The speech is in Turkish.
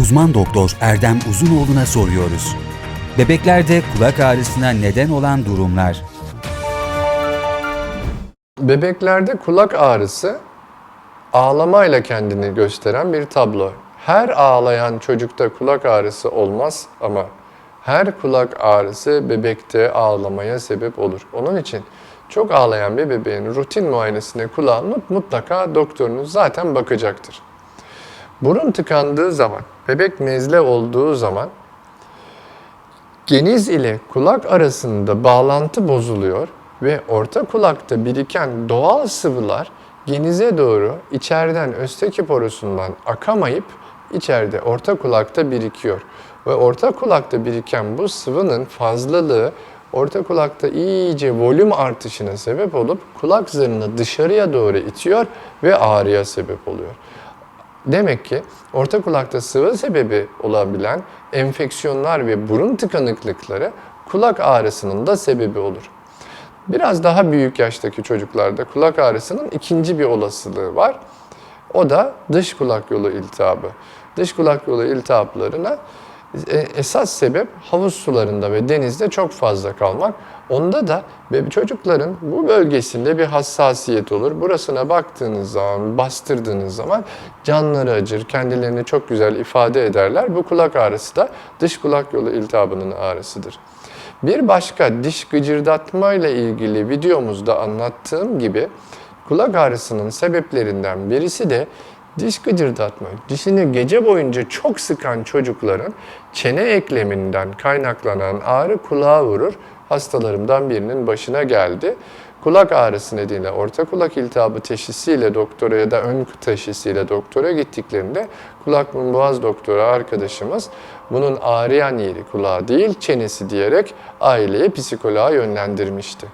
Uzman doktor Erdem Uzunoğlu'na soruyoruz. Bebeklerde kulak ağrısına neden olan durumlar. Bebeklerde kulak ağrısı ağlamayla kendini gösteren bir tablo. Her ağlayan çocukta kulak ağrısı olmaz ama her kulak ağrısı bebekte ağlamaya sebep olur. Onun için çok ağlayan bir bebeğin rutin muayenesine kulağını mutlaka doktorunuz zaten bakacaktır. Burun tıkandığı zaman, bebek nezle olduğu zaman geniz ile kulak arasında bağlantı bozuluyor ve orta kulakta biriken doğal sıvılar genize doğru içeriden östeki borusundan akamayıp içeride orta kulakta birikiyor. Ve orta kulakta biriken bu sıvının fazlalığı orta kulakta iyice volüm artışına sebep olup kulak zarını dışarıya doğru itiyor ve ağrıya sebep oluyor. Demek ki orta kulakta sıvı sebebi olabilen enfeksiyonlar ve burun tıkanıklıkları kulak ağrısının da sebebi olur. Biraz daha büyük yaştaki çocuklarda kulak ağrısının ikinci bir olasılığı var. O da dış kulak yolu iltihabı. Dış kulak yolu iltihaplarına esas sebep havuz sularında ve denizde çok fazla kalmak. Onda da çocukların bu bölgesinde bir hassasiyet olur. Burasına baktığınız zaman, bastırdığınız zaman canları acır, kendilerini çok güzel ifade ederler. Bu kulak ağrısı da dış kulak yolu iltihabının ağrısıdır. Bir başka diş gıcırdatma ile ilgili videomuzda anlattığım gibi kulak ağrısının sebeplerinden birisi de diş gıcırdatma. Dişini gece boyunca çok sıkan çocukların çene ekleminden kaynaklanan ağrı kulağa vurur. Hastalarımdan birinin başına geldi. Kulak ağrısı nedeniyle orta kulak iltihabı teşhisiyle doktora ya da ön teşhisiyle doktora gittiklerinde kulak burun boğaz doktoru arkadaşımız bunun ağrıyan yeri kulağı değil çenesi diyerek aileyi psikoloğa yönlendirmişti.